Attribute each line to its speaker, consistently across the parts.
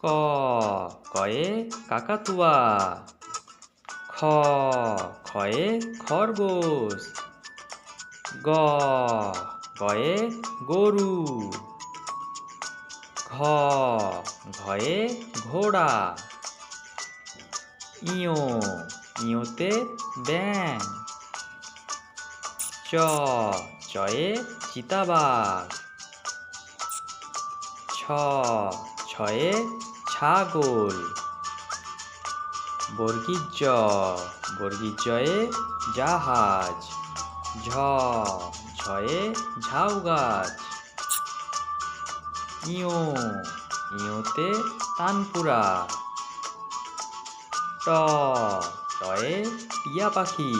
Speaker 1: ক কয়ে কাকাতুয়া খ খয়ে খরগোশ গ গয়ে গরু ঘ ঘয়ে ঘোড়া ইয়ো ইয়োতে ব্যাং চ চয়ে চিতাবাঘ ছ ছয়ে ছাগল। বর্গীর জ জাহাজ, ঝ, ঝয়ে ঝাউ গাছ ইয়ো, ইয়োতে তানপুরা। ট, টয়ে টিয়া পাখি।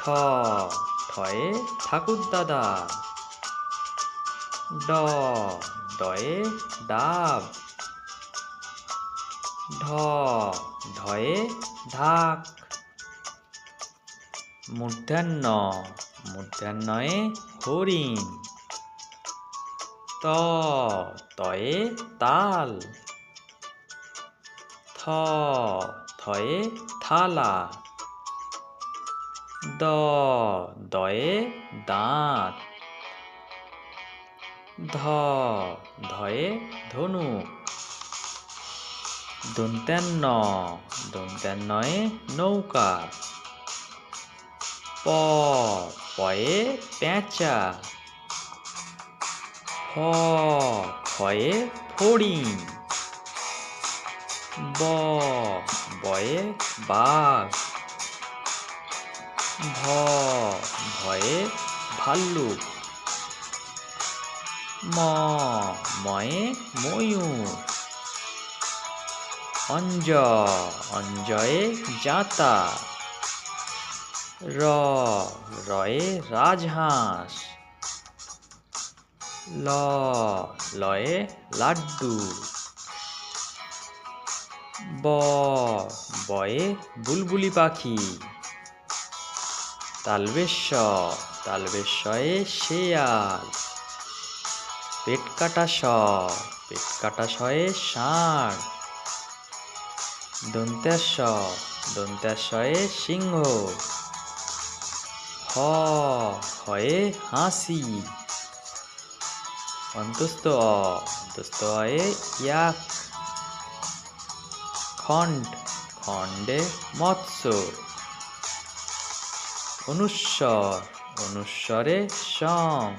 Speaker 1: ঠ, ঠয়ে ঠাকুর দাদা ড ডয়ে ডাব ঢ ঢয়ে ঢাক। মূর্ধান্য, মূর্ধান্যয়ে হরিণ। ত, তয়ে তাল। থ, থয়ে থালা। দ, দয়ে দাঁত। ধ, ধয়ে ধনুক দন্ত্যান্ন দন্ত্যান্নয়ে নৌকা। প, পয়ে পেঁচা। ফ ফয়ে ফড়িং। ব, বয়ে বাঘ। ভ, ভয়ে ভাল্লুক। ম, ময়ে ময়ূর অঞ্জ, অঞ্জয়ে জাতা। র, রয়ে রাজহাঁস। ল, লয়ে লাড্ডু। ব, বয়ে বুলবুলি পাখি। তালবেশ্বর তালবেশ্বয়ে শেয়াল। পেট কাটা স পেট কাটা শয়ে ষাঁড়। দন্ত্যাস্ব দন্ত্যাস্বয়ে সিংহ। হ, হয়ে হাসি। অন্তস্থ অ অন্তস্থ অয়ে ইয়াক। খণ্ড, খণ্ডে মৎস্য। অনুস্বর, অনুস্বরে সং।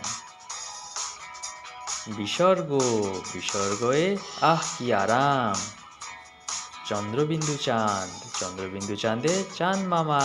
Speaker 1: বিসর্গ বিসর্গয়ে আহ কি আরাম। চন্দ্রবিন্দু চাঁদ চন্দ্রবিন্দু চাঁদে চাঁদ মামা।